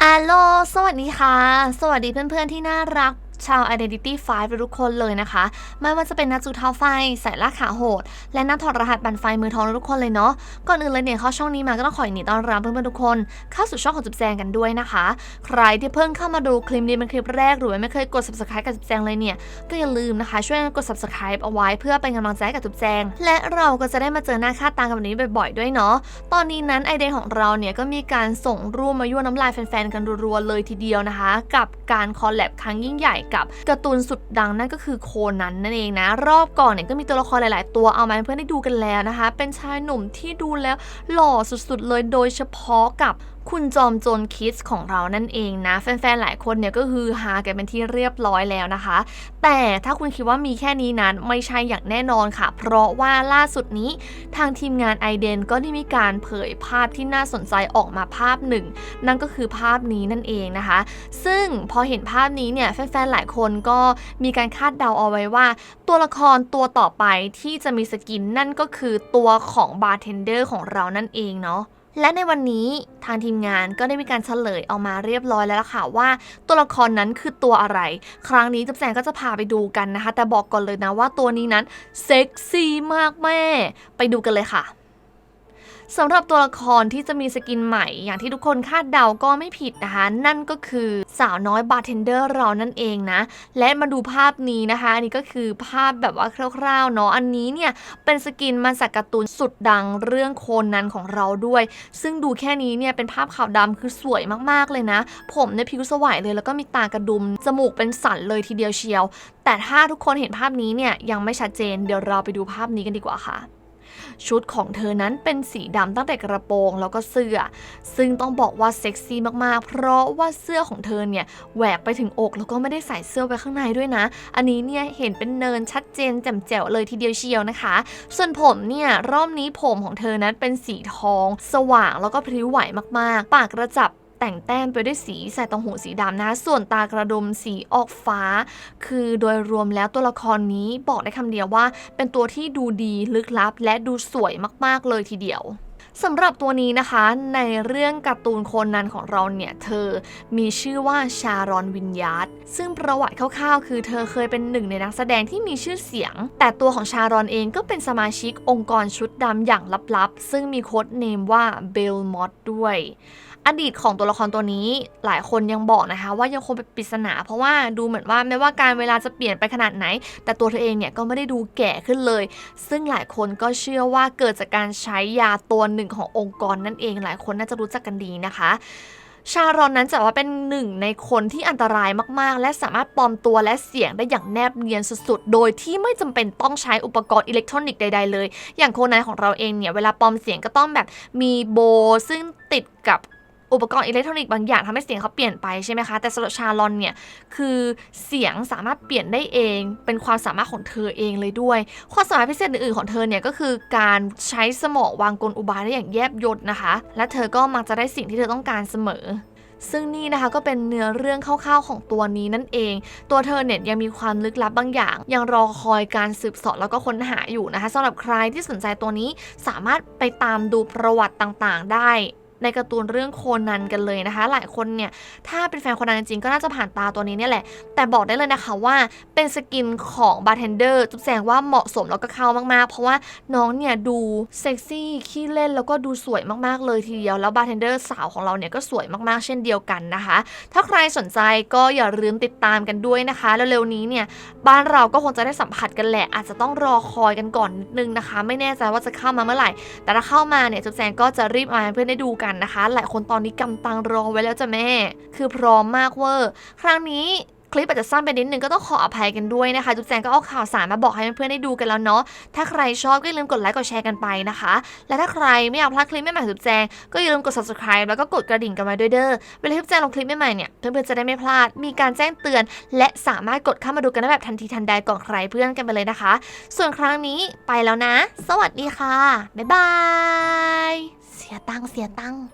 อาโลสวัสดีค่ะ สวัสดีเพื่อนๆที่น่ารัก ชาว Identity 5ทุกคนเลยนะคะ ไม่ว่าจะเป็นนักจูเท้าไฟสายล่าขาโหด และนักถอดรหัสบันไฟมือทองทุกคนเลยเนาะ ก่อนอื่นเลยเนี่ยเข้าช่องนี้มาก็ต้องขอยินดีต้อนรับเพื่อนๆทุกคน เข้าสู่ช่องของจุบแจงกันด้วยนะคะ ใครที่เพิ่งเข้ามาดูคลิปนี้เป็นคลิปแรกหรือไม่เคยกด subscribe กับจุบแจงเลยเนี่ย ก็อย่าลืมนะคะ ช่วยกด subscribe เอาไว้เพื่อเป็นกำลังใจกับจุบแจง และเราก็จะได้มาเจอหน้าค่าตากันแบบนี้บ่อยๆด้วยเนาะ ตอนนี้นั้นไอเดียของเราเนี่ยก็มีการส่งรูปมายั่วน้ำลายแฟนๆกันรัวๆเลยทีเดียวนะคะ กับการคอลแลบครั้งยิ่งใหญ่กับการ์ตูนสุดดังนั่นก็คือโคนันนั่นเองนะ รอบก่อนเนี่ยก็มีตัวละครหลาย ๆ ตัวเอามาให้เพื่อนได้ดูกันแล้วนะคะ เป็นชายหนุ่มที่ดูแล้วหล่อสุด ๆ เลยโดยเฉพาะกับ คุณจอมโจรคิดของเรานั่นเองนะแฟนๆหลายคนเนี่ยก็คือฮากันเป็นที่เรียบร้อยแล้วนะคะ แต่ถ้าคุณคิดว่ามีแค่นี้นั้นไม่ใช่อย่างแน่นอนค่ะ เพราะว่าล่าสุดนี้ทางทีมงานไอเดนก็ได้มีการเผยภาพที่น่าสนใจออกมาภาพหนึ่ง นั่นก็คือภาพนี้นั่นเองนะคะ ซึ่งพอเห็นภาพนี้เนี่ยแฟนๆหลายคนก็มีการคาดเดาเอาไว้ว่า ตัวละครตัวต่อไปที่จะมีสกินนั่นก็คือตัวของบาร์เทนเดอร์ของเรานั่นเองเนาะ และในวันนี้ทางทีมงานก็ได้มีการเฉลยออกมาเรียบร้อยแล้วล่ะค่ะว่า ตัวละครนั้นคือตัวอะไร ครั้งนี้จุ๊บแจงก็จะพาไปดูกันนะคะ แต่บอกก่อนเลยนะว่าตัวนี้นั้นเซ็กซี่มากแม่ ไปดูกันเลยค่ะ สำหรับตัวละครที่จะมีสกินใหม่ อย่างที่ทุกคนคาดเดาก็ไม่ผิดนะคะ นั่นก็คือสาวน้อยบาร์เทนเดอร์เรานั่นเองนะ และมาดูภาพนี้นะคะ อันนี้ก็คือภาพแบบว่าคร่าวๆเนาะอันนี้เนี่ย เป็นสกินมาจากการ์ตูนสุดดังเรื่องโคนนันของเราด้วย ซึ่งดูแค่นี้เนี่ยเป็นภาพขาวดำคือสวยมากๆเลยนะ ผมในยผิวสวายเลยแล้วก็มีตากระดุม จมูกเป็นสันเลยทีเดียวเชียว แต่ถ้าทุกคนเห็นภาพนี้เนี่ยยังไม่ชัดเจนเดี๋ยวเราไปดูภาพนี้กันดีกว่าค่ะ ชุดของเธอนั้นเป็นสีดำตั้งแต่กระโปรงแล้วก็เสื้อ ซึ่งต้องบอกว่าเซ็กซี่มากๆ เพราะว่าเสื้อของเธอเนี่ยแหวกไปถึงอกแล้วก็ไม่ได้ใส่เสื้อไว้ข้างในด้วยนะ อันนี้เนี่ยเห็นเป็นเนินชัดเจนแจ่มแจ๋วเลยทีเดียวเชียวนะคะ ส่วนผมเนี่ยรอบนี้ผมของเธอนั้นเป็นสีทอง สว่างแล้วก็พริ้วไหวมากๆ ปากกระจับ แต่งแต้มไปด้วยสีใส่ตรงหูสีดำนะคะส่วนตากระดุมสีออกฟ้า คือโดยรวมแล้วตัวละครนี้บอกได้คำเดียวว่า เป็นตัวที่ดูดีลึกลับ และดูสวยมากๆเลยทีเดียว สำหรับตัวนี้นะคะในเรื่องการ์ตูนโคนนันของเราเนี่ย เธอมีชื่อว่าชารอนวินยาร์ดซึ่งประวัติคร่าวๆ คือเธอเคยเป็นหนึ่งในนักแสดงที่มีชื่อเสียง แต่ตัวของชารอนเองก็เป็นสมาชิกองค์กรชุดดำอย่างลับๆ ซึ่งมีโค้ดเนมว่าเบลมอดด้วย อดีตของตัวละครตัวนี้หลายคนยังบอกนะคะ ว่ายังคงเป็นปริศนา เพราะว่าดูเหมือนว่าไม่ว่าการเวลาจะเปลี่ยนไปขนาดไหน แต่ตัวเธอเองเนี่ยก็ไม่ได้ดูแก่ขึ้นเลย ซึ่งหลายคนก็เชื่อว่าเกิดจากการใช้ยาตัวหนึ่งขององค์กรนั่นเองหลายคนน่าจะรู้จักกันดีนะคะชารอนนั้นจะว่าเป็นหนึ่งในคนที่อันตรายมาก ๆ และสามารถปลอมตัวและเสียงได้อย่างแนบเนียนสุด ๆ โดยที่ไม่จำเป็นต้องใช้อุปกรณ์อิเล็กทรอนิกส์ใด ๆ เลย อย่างโคนันของเราเองเนี่ย เวลาปลอมเสียงก็ต้องแบบมีโบซึ่งติดกับ อุปกรณ์อิเล็กทรอนิกส์บางอย่างทำให้เสียงเขาเปลี่ยนไปใช่ไหมคะ แต่สำหรับชาลอนเนี่ย คือเสียงสามารถเปลี่ยนได้เอง เป็นความสามารถของเธอเองเลยด้วย ความสามารถพิเศษอื่นๆของเธอเนี่ยก็คือการใช้สมองวางกลอุบายได้อย่างแยบยลนะคะ และเธอก็มักจะได้สิ่งที่เธอต้องการเสมอซึ่งนี่นะคะก็เป็นเนื้อเรื่องคร่าวๆของตัวนี้นั่นเอง ตัวเธอเนี่ยยังมีความลึกลับบางอย่าง ยังรอคอยการสืบสอบแล้วก็ค้นหาอยู่นะคะสำหรับใครที่สนใจตัวนี้สามารถไปตามดูประวัติต่างๆ ได้ ในการ์ตูนเรื่องโคนันกันเลยนะคะ หลายคนเนี่ย ถ้าเป็นแฟนโคนันจริงก็น่าจะผ่านตาตัวนี้เนี่ยแหละ แต่บอกได้เลยนะคะว่าเป็นสกินของบาร์เทนเดอร์จุ๊บแจงว่าเหมาะสมแล้วก็เข้ามากๆ เพราะว่าน้องเนี่ยดูเซ็กซี่ขี้เล่นแล้วก็ดูสวยมากๆเลยทีเดียวแล้วบาร์เทนเดอร์สาวของเราเนี่ยก็สวยมากๆ เช่นเดียวกันนะคะ ถ้าใครสนใจก็อย่าลืมติดตามกันด้วยนะคะแล้วเร็วๆนี้เนี่ยบ้านเราก็คงจะได้สัมผัสกันแหละ อาจจะต้องรอคอยกันก่อนนิดนึงนะคะ ไม่แน่ใจว่าจะเข้ามาเมื่อไหร่ แต่ถ้าเข้ามาเนี่ยจุ๊บแจงก็จะรีบมาให้เพื่อนได้ดูกันนะคะ หลายคนตอนนี้กำตังรอไว้แล้วจ้ะแม่ คือพร้อมมากเวอร์ ครั้งนี้ คลิปอาจจะสั้นไปนิดนึงก็ต้องขออภัยกันด้วยนะคะจุ๊บแจงก็เอาข่าวสารมาบอกให้เพื่อนๆได้ดูกันแล้วเนาะถ้าใครชอบก็อย่าลืมกดไลค์กดแชร์กันไปนะคะ และถ้าใครไม่อยากพลาดคลิปใหม่ๆจุ๊บแจงก็อย่าลืมกด subscribe แล้วก็กดกระดิ่งกันไว้ด้วยเด้อเวลาจุ๊บแจงลงคลิปใหม่ๆเนี่ยเพื่อนๆจะได้ไม่พลาด มีการแจ้งเตือน และสามารถกดเข้ามาดูกันได้แบบทันทีทันใดก่อนใครเพื่อนกันไปเลยนะคะ ส่วนครั้งนี้ไปแล้วนะ สวัสดีค่ะบ๊ายบายเสียตังค์เสียตังค์